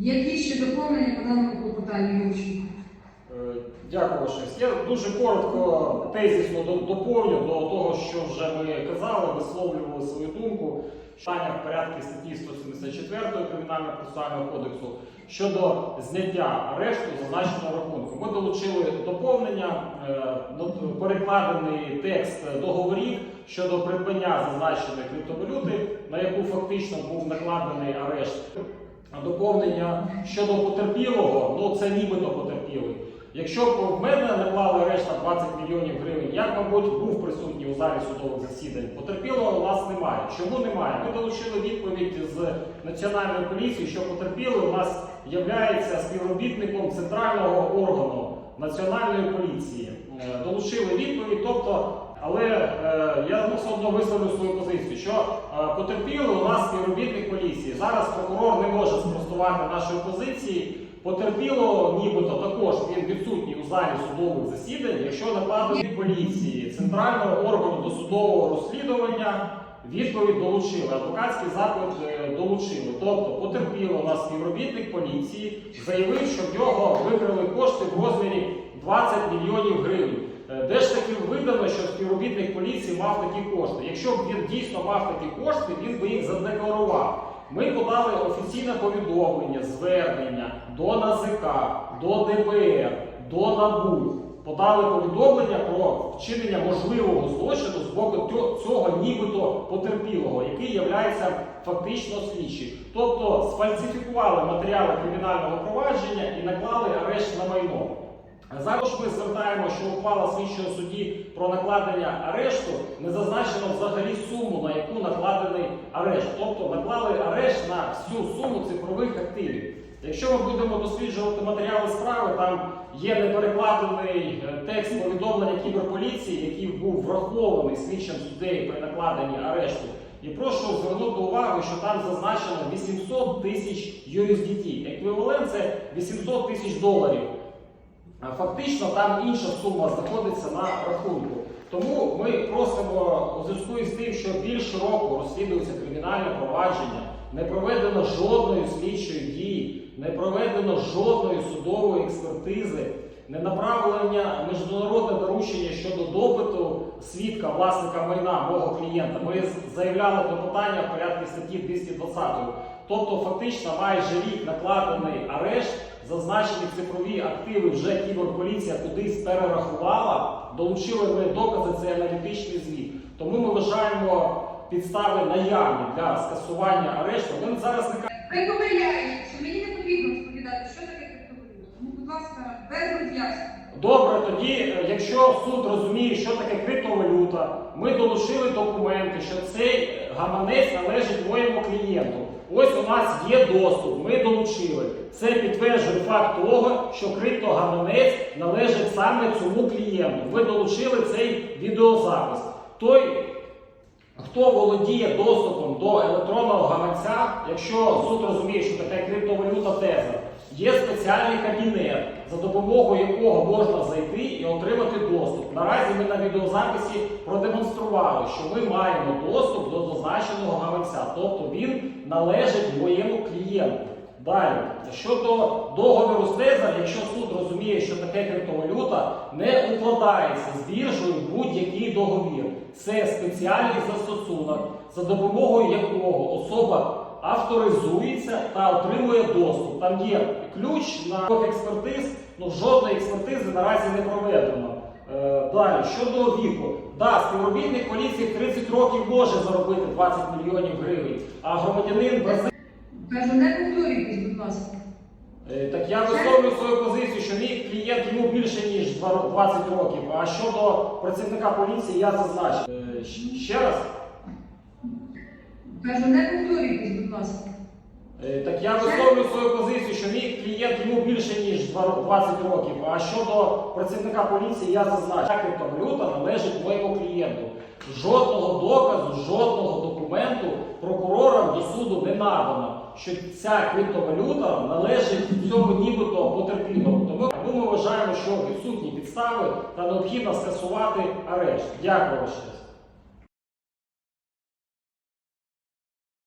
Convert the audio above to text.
Які ще доповнення по даному клопотанню Ющенко? Е, Дякую, Ваша. Я дуже коротко, тезісно доповню до того, що вже ми казали, висловлювали свою думку. Питання в порядку статті 174 Кримінального процесуального кодексу щодо зняття арешту зазначеного рахунку. Ми долучили доповнення, е, перекладений текст договорів щодо придбання зазначеної криптовалюти, на яку фактично був накладений арешт. Доповнення щодо потерпілого, ну це нібито потерпілий. Якщо б в мене наклали арешт на 20 мільйонів гривень, я мабуть, був присутній у залі судових засідань. Потерпілого у нас немає. Чому немає? Ми долучили відповідь з національної поліції, що потерпілий у нас є співробітником центрального органу національної поліції. Е, Долучили відповідь, тобто, але е, я все одно висловлю свою позицію, що е, потерпілий у нас співробітник поліції. Зараз прокурор не може спростувати нашої позиції. Потерпіло, нібито також він відсутній у залі судових засідань, якщо накладені поліції центрального органу досудового розслідування відповідь долучили, адвокатський запит е, долучили. Тобто потерпіло у нас співробітник поліції, заявив, що в нього викрили кошти в розмірі 20 мільйонів гривень. Е, Де ж таки видано, що співробітник поліції мав такі кошти? Якщо б він дійсно мав такі кошти, він би їх задекларував. Ми подали офіційне повідомлення, звернення до НАЗК, до ДБР, до НАБУ. Подали повідомлення про вчинення можливого злочину з боку цього нібито потерпілого, який є фактично слідчим. Тобто сфальсифікували матеріали кримінального провадження і наклали арешт на майно. Зараз ми звертаємо, що ухвала слідчого судді про накладення арешту не зазначено взагалі суму, на яку накладений арешт. Тобто наклали арешт на всю суму цифрових активів. Якщо ми будемо досліджувати матеріали справи, там є неперекладений е, текст повідомлення кіберполіції, який був врахований слідчим суддею при накладенні арешту. І прошу звернути увагу, що там зазначено 800 тисяч USDT. Еквівалент це 800 тисяч доларів. А Фактично там інша сума знаходиться на рахунку. Тому ми просимо у зв'язку із тим, що більше року розслідується кримінальне провадження, не проведено жодної слідчої дії, не проведено жодної судової експертизи, не направлення міжнародне доручення щодо допиту свідка, власника майна мого клієнта. Ми заявляли клопотання в порядку статті 220. Тобто, фактично, майже рік накладений арешт. Зазначені цифрові активи вже кіберполіція кудись перерахувала, долучили ми докази, це аналітичний звіт. Тому ми вважаємо підстави наявні для скасування арешту. Ми зараз не Ви помиляєте, що мені не потрібно розповідати, що таке Добре, тоді, е, якщо суд розуміє, що таке криптовалюта, ми долучили документи, що цей гаманець належить моєму клієнту. Ось у нас є доступ, ми долучили. Це підтверджує факт того, що криптогаманець належить саме цьому клієнту. Ми долучили цей відеозапис. Той, хто володіє доступом до електронного гаманця, якщо суд розуміє, що таке криптовалюта теза, є спеціальний кабінет, за допомогою якого можна зайти і отримати доступ. Наразі ми на відеозаписі продемонстрували, що ми маємо доступ до зазначеного гаманця, тобто він належить моєму клієнту. Далі, щодо договору з тезом, якщо суд розуміє, що таке криптовалюта не укладається з біржею будь-який договір. Це спеціальний застосунок, за допомогою якого особа авторизується та отримує доступ. Там є ключ на двох експертиз, ну жодної експертизи наразі не проведено. Е, Далі, щодо віку, да, співробітник поліції в 30 років може заробити 20 мільйонів гривень, а громадянин Бразилії Кажу, не повторюйтесь, будь ласка. Е, Так я висловлюю свою позицію, що мій клієнт йому більше ніж 20 років. А щодо працівника поліції я зазначив. Е, щ- Ще раз. Кажу, не повторюйтесь, будь ласка. Е, Так я висловлюю свою позицію, що мій клієнт йому більше ніж 20 років. А щодо працівника поліції я зазначив, ця криптовалюта належить моєму клієнту. Жодного доказу, жодного документу прокурорам до суду не надано, що ця криптовалюта належить цьому нібито потерпілому. Тому ми вважаємо, що відсутні підстави та необхідно скасувати арешт. Дякую.